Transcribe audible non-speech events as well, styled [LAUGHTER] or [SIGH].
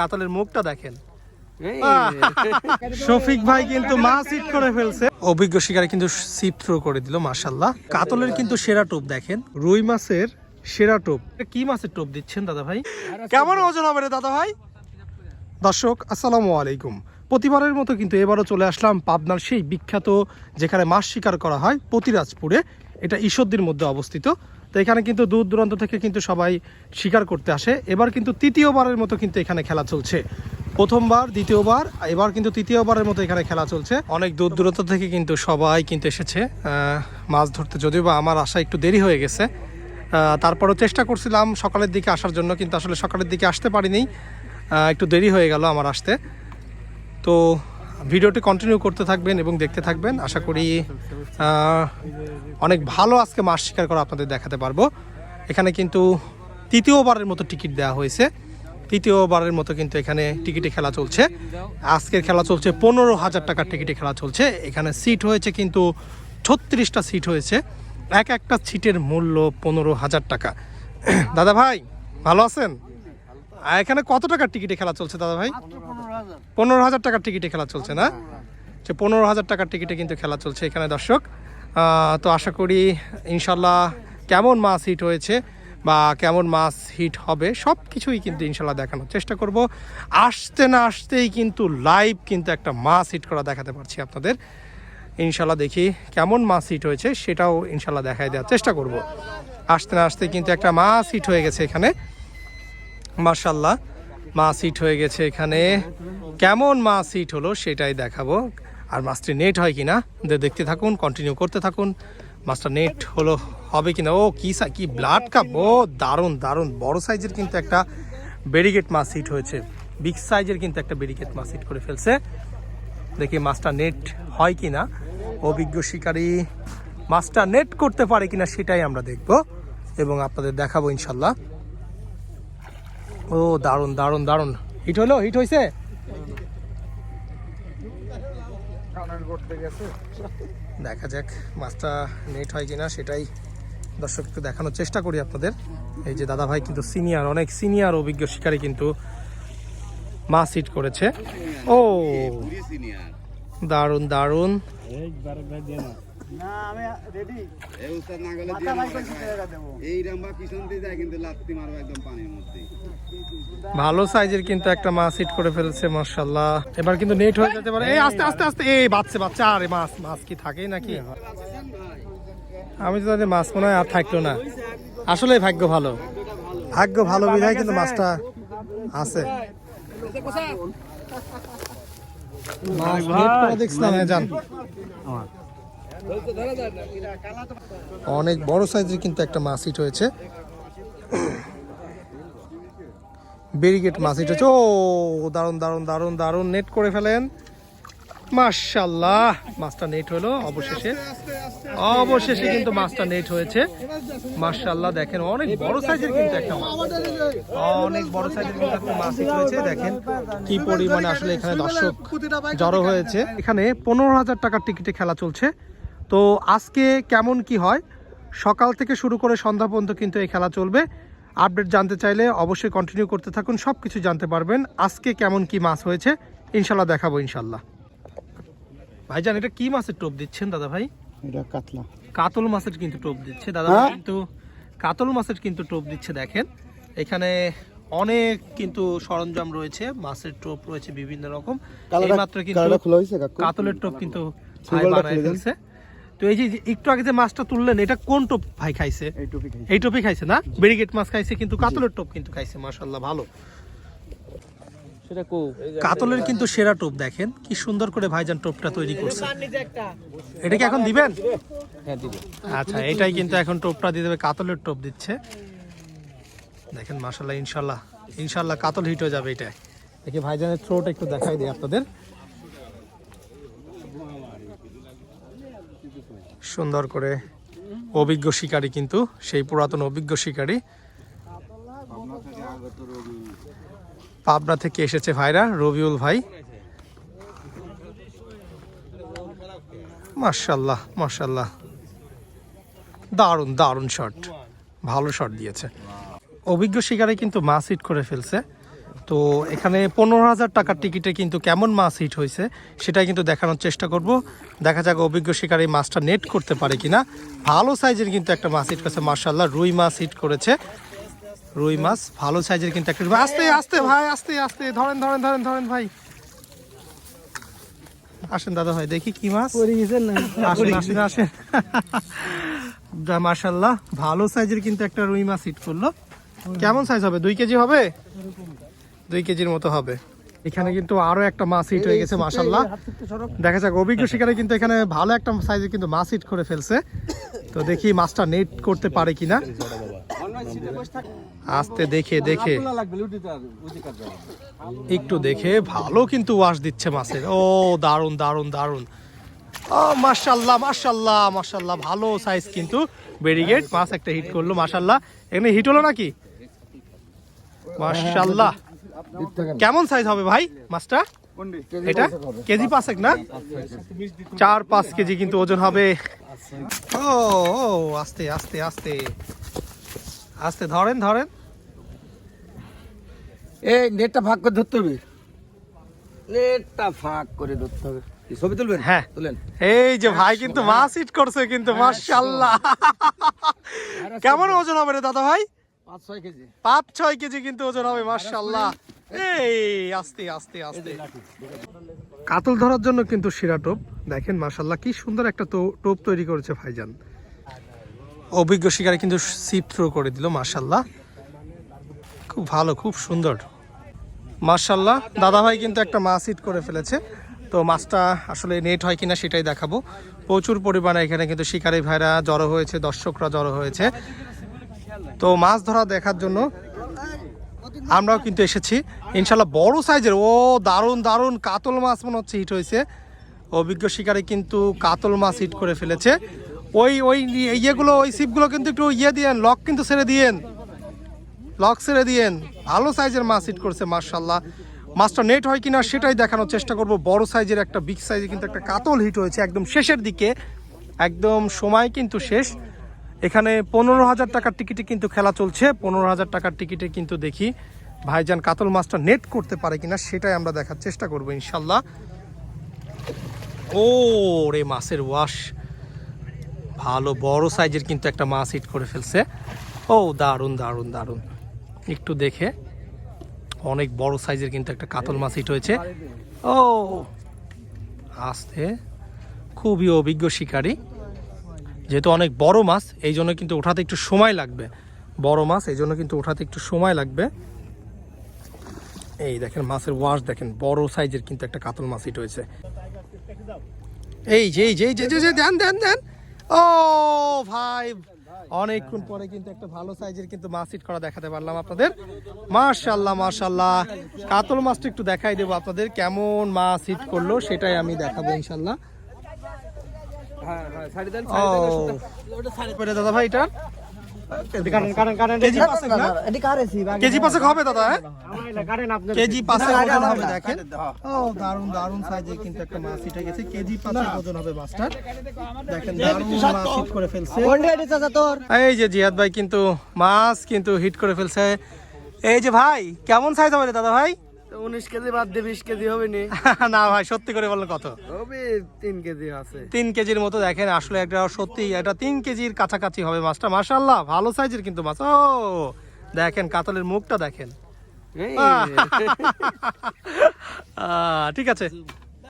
কাতলের মুখটা দেখেন। শফিক ভাই কিন্তু মাছ হিট করে ফেলছে। অভিজ্ঞ শিকারে কিন্তু সিপ থ্রো করে দিল মাশাল্লাহ কাতলের কিন্তু সেরা টোপ দেখেন। রুই মাছের সেরা টোপ। কি মাছের টোপ দিচ্ছেন দাদা ভাই? কেমন ওজন হবে রে দাদা ভাই? দর্শক আসসালামু আলাইকুম। প্রতিবারের মতো কিন্তু এবারও চলে আসলাম পাবনার সেই বিখ্যাত যেখানে মাছ শিকার করা হয় প্রতিরাজপুরে এটা ঈশ্বরদীর মধ্যে অবস্থিত। তো এখানে কিন্তু দূর দূরান্ত থেকে কিন্তু সবাই শিকার করতে আসে। এবার কিন্তু তৃতীয়বারের মতো কিন্তু এখানে খেলা চলছে। প্রথমবার, দ্বিতীয়বার, এবার কিন্তু তৃতীয়বারের মতো এখানে খেলা চলছে। অনেক দূর দূরত্ব থেকে কিন্তু সবাই কিন্তু এসেছে। মাছ ধরতে যদিও বা আমার আসা একটু দেরি হয়ে গেছে। তারপরও চেষ্টা করছিলাম সকালের দিকে আসার জন্য, কিন্তু আসলে সকালের দিকে আসতে পারিনি। একটু দেরি হয়ে গেল আমার আসতে। তো ভিডিওটি কন্টিনিউ করতে থাকবেন এবং দেখতে থাকবেন। আশা করি অনেক ভালো আজকে মাছ শিকার করা আপনাদের দেখাতে পারব। এখানে কিন্তু তৃতীয়বারের মতো টিকিট দেওয়া হয়েছে। তৃতীয়বারের মতো কিন্তু এখানে টিকিটে খেলা চলছে। আজকের খেলা চলছে, পনেরো হাজার টাকার টিকিটে খেলা চলছে। এখানে সিট হয়েছে কিন্তু ছত্রিশটা সিট হয়েছে। এক একটা সিটের মূল্য পনেরো হাজার টাকা। [CLEARS THROAT] দাদা ভাই, ভালো আছেন? আর এখানে কত টাকার টিকিটে খেলা চলছে দাদা ভাই? পনেরো হাজার। টাকার টিকিটে খেলা চলছে না? যে পনেরো হাজার টাকার টিকিটে কিন্তু খেলা চলছে এখানে দর্শক। তো আশা করি ইনশাল্লাহ কেমন মাছ হিট হয়েছে বা কেমন মাছ হিট হবে সব কিছুই কিন্তু ইনশাল্লাহ দেখানোর চেষ্টা করব। আসতে না আসতেই কিন্তু লাইভ কিন্তু একটা মাছ হিট করা দেখাতে পারছি আপনাদের। ইনশাল্লাহ দেখি কেমন মাছ হিট হয়েছে সেটাও ইনশাল্লাহ দেখাই দেওয়ার চেষ্টা করব। আসতে না আসতে কিন্তু একটা মাছ হিট হয়ে গেছে এখানে। মার্শাল্লাহ মাছ হিট হয়ে গেছে এখানে। কেমন মাছ হিট হলো সেটাই দেখাবো। আর মাছটি নেট হয় কিনা না দেখতে থাকুন কন্টিনিউ করতে থাকুন। মাছটা নেট হলো, হবে কি না ও, কী কি ব্লাড কাপ ও, দারুণ দারুণ। বড় সাইজের কিন্তু একটা ব্যারিগেট মাছ হিট হয়েছে। বিগ সাইজের কিন্তু একটা ব্যারিগেট মাছ হিট করে ফেলছে। দেখি মাছটা নেট হয় কি না অভিজ্ঞ শিকারী মাছটা নেট করতে পারে কিনা সেটাই আমরা দেখব। এবং আপনাদের দেখাবো ইনশাল্লাহ ও, দারুণ দারুণ দারুণ। হিট হলো? হিট হয়েছে দেখা যাক, মাছটা নেট হয় কিনা, সেটাই দর্শক একটু দেখানোর চেষ্টা করি আপনাদের। এই যে দাদা ভাই কিন্তু সিনিয়র অনেক সিনিয়র অভিজ্ঞ শিকারী কিন্তু মাছ হিট করেছে। ও, দারুণ দারুণ। এই উস্তাদ না গেলে দিয়ে এই রাম্বা পিছন দিয়ে যায় কিন্তু লাত্তি মারবে একদম পানির মধ্যে। ভালো সাইজের কিন্তু একটা মাছ হিট করে ফেলছে মার্শাল্লাহ এবার কিন্তু নেট হয়ে যেতে পারে। এই আস্তে আস্তে আস্তে। এই বাচ্চা বাচ্চা আরে মাছ মাছ কি থাকেই নাকি? আমি তো জানি মাছ মনে হয় আর থাকল না। আসলে ভাগ্য ভালো। ভাগ্য ভালো বিধায় কিন্তু মাছটা আছে। মাছ করা দেখছিলাম হ্যাঁ, যান। অনেক বড় সাইজের কিন্তু একটা মাছ হিট হয়েছে। ব্যারিকেড মাছ এটা হচ্ছে ও, দারুণ দারুণ দারুণ দারুণ নেট করে ফেলেন। মাশাল্লাহ মাছটা নেট হলো অবশেষে। অবশেষে কিন্তু মাছটা নেট হয়েছে। মাশাল্লাহ দেখেন অনেক বড় সাইজের কিন্তু একটা মাছ। অনেক বড় সাইজের কিন্তু একটা মাছ হয়েছে। দেখেন কি পরিমাণে আসলে এখানে দর্শক জড়ো হয়েছে। এখানে পনেরো হাজার টাকার টিকিটে খেলা চলছে। তো আজকে কেমন কি হয়? সকাল থেকে শুরু করে সন্ধ্যা পর্যন্ত কিন্তু এই খেলা চলবে। আপডেট জানতে চাইলে অবশ্যই কন্টিনিউ করতে থাকুন সব কিছু জানতে পারবেন। আজকে কেমন কি মাছ হয়েছে ইনশাল্লাহ দেখাবো ইনশাল্লাহ ভাইজান এটা কি মাছের টোপ দিচ্ছেন দাদা ভাই? এটা কাতলা। কাতল মাছের কিন্তু টোপ দিচ্ছে। দাদা ভাই কিন্তু কাতল মাছের কিন্তু টোপ দিচ্ছে দেখেন। এখানে অনেক কিন্তু সরঞ্জাম রয়েছে মাছের টোপ রয়েছে বিভিন্ন রকম। এইমাত্র কিন্তু কাতলের টোপ কিন্তু বানায় ফেলছে। তো এই যে একটু আগে যে মাছটা তুললেন এটা কোন টোপ ভাই খাইছে? এই টুপি খাই এই টোপই খাইছে না? ব্রিগেড মাছ খাইছে কিন্তু কাতলের টোপ কিন্তু খাইছে মাশাল্লাহ ভালো। কাতলের কিন্তু সেরা টোপ দেখেন কি সুন্দর করে ভাইজান টোপটা তৈরি করছে। এটা কি এখন দিবেন? হ্যাঁ আচ্ছা এটাই কিন্তু এখন টোপটা দিয়ে দেবে কাতলের টোপ দিচ্ছে। দেখেন মাশাল্লাহ ইনশাল্লাহ ইনশাল্লাহ কাতল হিট হয়ে যাবে এটা দেখি ভাইজানের থ্রোটা একটু দেখাই দিই আপনাদের। সুন্দর করে অভিজ্ঞ শিকারী কিন্তু, সেই পুরাতন অভিজ্ঞ শিকারী। পাবনা থেকে এসেছে ভাইরা, রবিউল ভাই। মার্শাল্লাহ মার্শাল্লাহ দারুণ দারুণ শট ভালো শট দিয়েছে। অভিজ্ঞ শিকারে কিন্তু মাছ হিট করে ফেলছে। তো এখানে পনেরো হাজার টাকার টিকিটে কিন্তু কেমন মাছ হিট হয়েছে সেটাই কিন্তু দেখানোর চেষ্টা করব। দেখা যাক অভিজ্ঞ শিকার এই মাছটা নেট করতে পারে কিনা। ভালো সাইজের কিন্তু একটা মাছ হিট করেছে মার্শাল্লাহ রুই মাছ হিট করেছে। রুই মাছ ভালো সাইজের কিন্তু একটা আস্তে আস্তে ভাই আস্তে আস্তে ধরেন ধরেন ধরেন ধরেন ভাই। আসেন দাদা ভাই দেখি কি মাছ। আসেন আসেন আসেন। যা ভালো সাইজের কিন্তু একটা রুই মাছ হিট করল। কেমন সাইজ হবে? দুই কেজি হবে? দুই কেজির মতো হবে। এখানে কিন্তু আরও একটা মাছ হিট হয়ে গেছে মাশাল্লাহ দেখা যাক অভিজ্ঞ শিকারে কিন্তু এখানে ভালো একটা সাইজের কিন্তু মাছ হিট করে ফেলছে। তো দেখি মাছটা নেট করতে পারে কিনা। আস্তে দেখে দেখে। একটু দেখে ভালো কিন্তু ওয়াশ দিচ্ছে মাছের। ও দারুণ দারুণ দারুণ ও মাশাল্লাহ মাশাল্লাহ ভালো সাইজ কিন্তু। ব্যারিগেড মাছ একটা হিট করল মাশাল্লাহ এখানে হিট হলো নাকি? মাশাল্লাহ কেমন সাইজ হবে ভাই মাছটা? এটা? কেজি পাঁচেক না? চার পাঁচ কেজি কিন্তু ওজন হবে। ও আস্তে আস্তে আস্তে। আস্তে ধরেন ধরেন। এই নেটটা ভাগ করে ধরতে হবে। নেটটা ভাগ করে ধরতে হবে। ছবি তুলবেন? হ্যাঁ। তুলেন। এই যে ভাই কিন্তু মাছ হিট করছে কিন্তু মাশাল্লাহ কেমন ওজন হবে রে দাদা ভাই? পাঁচ ছয় কেজি। পাঁচ ছয় কেজি কিন্তু ওজন হবে মাশাল্লাহ এই আস্তে আস্তে আস্তে। কাতল ধরার জন্য কিন্তু শিরা টোপ। দেখেন মাশাল্লাহ কি সুন্দর একটা টোপ তৈরি করেছে ভাইজান। অভিজ্ঞ শিকারে কিন্তু সিপ থ্রো করে দিল মাশাল্লাহ খুব ভালো খুব সুন্দর। মার্শাল্লাহ দাদা ভাই কিন্তু একটা মাছ হিট করে ফেলেছে। তো মাছটা আসলে নেট হয় কিনা সেটাই দেখাবো। প্রচুর পরিমাণে এখানে কিন্তু শিকারী ভাইরা জড়ো হয়েছে দর্শকরা জড়ো হয়েছে। তো মাছ ধরা দেখার জন্য আমরাও কিন্তু এসেছি। ইনশাল্লাহ বড় সাইজের, ও দারুণ দারুণ কাতল মাছ মনে হচ্ছে হিট হয়েছে। অভিজ্ঞ শিকারী কিন্তু কাতল মাছ হিট করে ফেলেছে। ওই ওই ইয়েগুলো, ওই সিপগুলো কিন্তু একটু ইয়ে দিয়েন লক কিন্তু ছেড়ে দিয়েন। লক ছেড়ে দিয়েন। ভালো সাইজের মাছ হিট করছে মার্শাল্লাহ মাছটা নেট হয় কিনা সেটাই দেখানোর চেষ্টা করব। বড় সাইজের একটা বিগ সাইজের কিন্তু একটা কাতল হিট হয়েছে একদম শেষের দিকে। একদম সময় কিন্তু শেষ। এখানে পনেরো হাজার টাকার টিকিটে কিন্তু খেলা চলছে। পনেরো হাজার টাকার টিকিটে কিন্তু দেখি ভাইজান কাতল মাছটা নেট করতে পারে কিনা সেটাই আমরা দেখার চেষ্টা করব ইনশাল্লাহ। ও রে মাছের ওয়াশ। ভালো, বড় সাইজের কিন্তু একটা মাছ হিট করে ফেলছে। ও, দারুণ দারুণ দারুণ। একটু দেখে। অনেক বড় সাইজের কিন্তু একটা কাতল মাছ হিট হয়েছে। ও, আস্তে। খুবই অভিজ্ঞ শিকারী। যেহেতু অনেক বড় মাছ, এই জন্য কিন্তু ওঠাতে একটু সময় লাগবে। বড় মাছ, এই জন্য কিন্তু ওঠাতে একটু সময় লাগবে। এই দেখেন মাছের ওয়াশ, দেখেন বড় সাইজের কিন্তু একটা কাতল মাছ হিট হয়েছে। এই যে এই যে যে যে- দেন দেন দেন। ও ভাই, অনেকক্ষণ পরে কিন্তু একটা ভালো সাইজের কিন্তু মাছ হিট করা দেখাতে পারলাম আপনাদের। মাশাল্লাহ মাশাল্লাহ কাতল মাছটা একটু দেখাই দেবো আপনাদের, কেমন মাছ হিট করল সেটাই আমি দেখাবো ইনশাল্লাহ হ্যাঁ হ্যাঁ ছাড়ি দেন ও করে দাদা ভাই এটা? কেজি পাঁচেক না? কেজি পাঁচেক হবে দাদা? কেজি পাঁচেক ওজন হবে দেখেন ও দারুণ দারুণ সাইজে কিন্তু একটা মাছ হিটে গেছে। কেজি পাঁচেক ওজন হবে মাছটার দেখেন দারুণ মাছ হিট করে ফেলছে। এই যে জিয়াদ ভাই কিন্তু মাছ কিন্তু হিট করে ফেলছে। এই যে ভাই কেমন সাইজ হবে দাদা ভাই? উনিশ কেজি বাদ দিয়ে বিশ কেজি হবে নি। [LAUGHS] না ভাই সত্যি করে বলেন কত? হবে তিন কেজি আছে। তিন কেজির মতো দেখেন আসলে একটা সত্যি এটা তিন কেজির কাছাকাছি হবে মাছটা। মাশাল্লাহ ভালো সাইজের কিন্তু মাছ। ও দেখেন কাতলের মুখটা দেখেন। [LAUGHS] আহ, ঠিক আছে।